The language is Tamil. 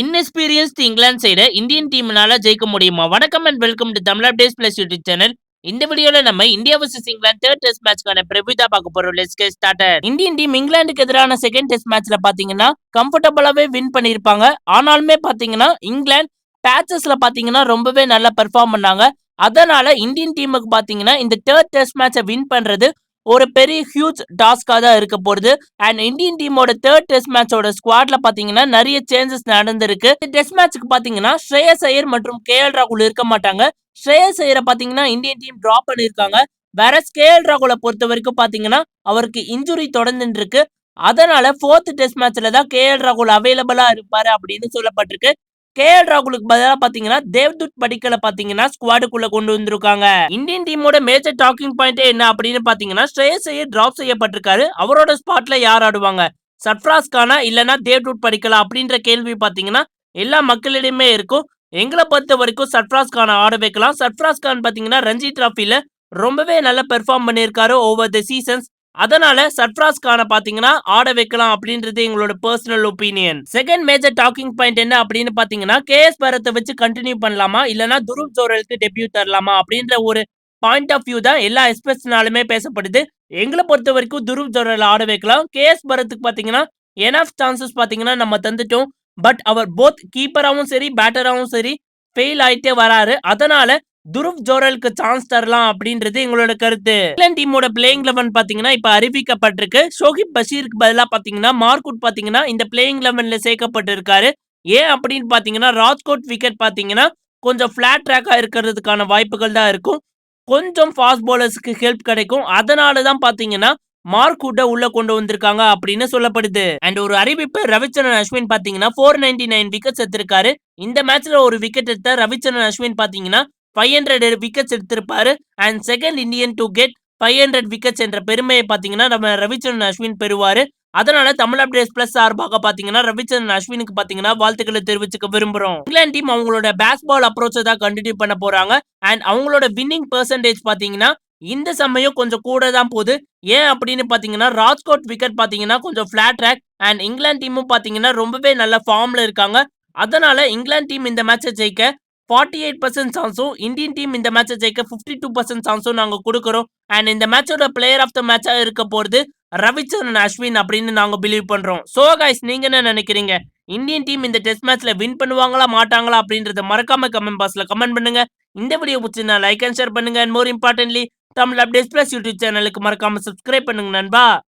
இன்எக்ஸ்பீரியன்ஸ்ட் இங்கிலாந்து சைட இந்தியன் டீம்னால ஜெயிக்க முடியுமா? வணக்கம் and welcome to Tamil updates plus YouTube channel. இந்த வீடியோல நம்ம India versus England third test மேட்ச்க்கான ப்ரிவ்யூ தான் பார்க்க போறோம். Let's get started. Indian team இங்கிலாந்துக்கு எதிரான செகண்ட் டெஸ்ட் மேட்ச்ல பாத்தீங்கன்னா கம்ஃபர்டபுளாவே வின் பண்ணிருப்பாங்க. ஆனாலுமே பாத்தீங்கன்னா இங்கிலாந்து பேச்சஸ்ல பாத்தீங்கன்னா ரொம்பவே நல்லா பெர்ஃபார்ம் பண்ணாங்க. அதனால இந்தியன் டீமுக்கு பாத்தீங்கன்னா இந்த தேர்ட் டெஸ்ட் மேட்சை வின் பண்றது ஒரு பெரிய ஹியூஜ் டாஸ்கா தான் இருக்க போகுது. அண்ட் இந்தியன் டீமோட தேர்ட் டெஸ்ட் மேட்சோட ஸ்குவாட்ல பாத்தீங்கன்னா நிறைய சேஞ்சஸ் நடந்திருக்கு. இந்த டெஸ்ட் மேட்ச்க்கு பாத்தீங்கன்னா ஸ்ரேயஸ் ஐயர் மற்றும் கேஎல் ராகுல் இருக்க மாட்டாங்க. ஸ்ரேயஸ் ஐயரை பாத்தீங்கன்னா இந்தியன் டீம் ட்ராப் பண்ணிருக்காங்க. வேற ஸ்கேல் ராகுல பொறுத்த வரைக்கும் பாத்தீங்கன்னா அவருக்கு இன்ஜுரி தொடர்ந்துட்டு இருக்கு. அதனால ஃபோர்த் டெஸ்ட் மேட்ச்ல தான் கேஎல் ராகுல் அவைலபிளா இருப்பாரு அப்படின்னு சொல்லப்பட்டிருக்கு. கேஎல் ராகுலுக்கு பதிலா பாத்தீங்கன்னா தேவ்தூத் படிக்கல பாத்தீங்கன்னா ஸ்குவாடுக்குள்ள கொண்டு வந்திருக்காங்க. இந்தியன் டீமோட மேஜர் டாக்கிங் பாயிண்ட் என்ன அப்படின்னு பாத்தீங்கன்னா ஸ்ரேயஸ் ஐயர் டிராப் செய்யப்பட்டிருக்காரு. அவரோட ஸ்பாட்ல யார் ஆடுவாங்க? சர்ஃப்ராஸ் கானா இல்லைன்னா தேவ்தூத் படிக்கலா அப்படின்ற கேள்வி பாத்தீங்கன்னா எல்லா மக்களிடையுமே இருக்கும். எங்களை பொறுத்த வரைக்கும் சர்ஃப்ராஸ் கான ஆட வைக்கலாம். சர்ஃப்ராஸ் கான் பாத்தீங்கன்னா ரஞ்சி டிராஃபில ரொம்பவே நல்லா பெர்ஃபார்ம் பண்ணியிருக்காரு ஓவர் தி சீசன்ஸ். அதனால சர்ஃப்ராஸ் கான பாத்தீங்கன்னா ஆட வைக்கலாம் அப்படின்றது எங்களோட personal opinion. Second major talking point என்ன அப்படின்னு பாத்தீங்கன்னா கேஎஸ் பரத்தை வச்சு கண்டினியூ பண்ணலாமா இல்லனா துருவ் ஜோரலுக்கு டெபியூ தரலாமா அப்படின்ற ஒரு பாயிண்ட் ஆஃப் வியூ தான் எல்லா எக்ஸ்பர்ட்ஸ்னாலுமே பேசப்படுது. எங்களை பொறுத்த வரைக்கும் துருவ் ஜோரல் ஆட வைக்கலாம். கேஎஸ் பரத்துக்கு பாத்தீங்கன்னா ஆஃப் சான்சஸ் பாத்தீங்கன்னா நம்ம தந்துட்டோம். பட் அவர் போத் கீப்பராகவும் சரி பேட்டராகவும் சரி ஃபெயில் ஆயிட்டே வராரு. அதனால துருவ் ஜோரலுக்கு சான்ஸ் தரலாம் அப்படின்றது எங்களோட கருத்து. இங்கிலாந்து டீமோட பிளேயிங் 11 பாத்தீங்கன்னா இப்ப அறிவிக்கப்பட்டிருக்கு. ஷோஹிப் பஷீருக்கு பதிலாக பாத்தீங்கன்னா மார்க்குட் பாத்தீங்கன்னா இந்த பிளேயிங் 11ல சேர்க்கப்பட்டிருக்காரு. ஏன் அப்படின்னு பாத்தீங்கன்னா ராஜ்கோட் விக்கெட் பாத்தீங்கன்னா கொஞ்சம் ஃபிளாட் ட்ராக்கா இருக்கிறதுக்கான வாய்ப்புகள் தான் இருக்கும். கொஞ்சம் ஃபாஸ்ட் பவுலர்ஸ்க்கு ஹெல்ப் கிடைக்கும். அதனால தான் பாத்தீங்கன்னா மார்க்குட்டை உள்ள கொண்டு வந்திருக்காங்க அப்படின்னு சொல்லப்படுது. அண்ட் ஒரு அறிவிப்பு ரவிச்சந்திரன் அஸ்வின் பாத்தீங்கன்னா 499 விக்கெட்ஸ் எடுத்திருக்காரு. இந்த மேட்ச்ல ஒரு விக்கெட் எடுத்த ரவிச்சந்திரன் அஸ்வின் பாத்தீங்கன்னா 500 wickets எடுத்திருப்பாரு. And second Indian to get 500 wickets என்ற பெருமையை பார்த்தீங்கன்னா நம்ம ரவிச்சந்திரன் அஸ்வின் பெறுவார் அதனால தமிழ் அப்டேட்ஸ் பிளஸ் சார்பாக பாத்தீங்கன்னா ரவிச்சந்திரன் அஸ்வினுக்கு பாத்தீங்கன்னா வாழ்த்துக்களை தெரிவிச்சுக்க விரும்புறோம். இங்கிலாந்து டீம் அவங்களோட பேஸ்பால் பால் தான் கண்டினியூ பண்ண போறாங்க. அண்ட் அவங்களோட வின்னிங் பெர்சன்டேஜ் பாத்தீங்கன்னா இந்த சமயம் கொஞ்சம் கூட தான் போகுது. ஏன் அப்படின்னு பார்த்தீங்கன்னா ராஜ்கோட் விக்கெட் பார்த்தீங்கன்னா கொஞ்சம் ஃபிளாட் ட்ராக் அண்ட் இங்கிலாந்து டீமும் பார்த்தீங்கன்னா ரொம்பவே நல்ல ஃபார்மில் இருக்காங்க. அதனால இங்கிலாந்து டீம் இந்த மேட்சை ஜெயிக்க 48% சான்ஸும் இந்தியன் டீம் இந்த மேட்சை ஜெயிக்க 52% சான்ஸும் நாங்கள் கொடுக்குறோம் அண்ட் இந்த மேட்சோட பிளேயர் ஆஃப் த மேட்சாக இருக்க போகிறது ரவிச்சந்திரன் அஸ்வின் அப்படின்னு நாங்கள் பிலீவ் பண்ணுறோம் ஸோ கைஸ் நீங்கள் என்ன நினைக்கிறீங்க? இந்தியன் டீம் இந்த டெஸ்ட் மேட்ச்ல வின் பண்ணுவாங்களா மாட்டாங்களா அப்படின்றத மறக்காம கமெண்ட் பாக்ஸ்ல கமெண்ட் பண்ணுங்க. இந்த வீடியோ பிடிச்சிருந்தா லைக் அண்ட் ஷேர் பண்ணுங்க. And more importantly Tamil updates plus YouTube சேனலுக்கு மறக்காம சப்ஸ்கிரைப் பண்ணுங்க நண்பா.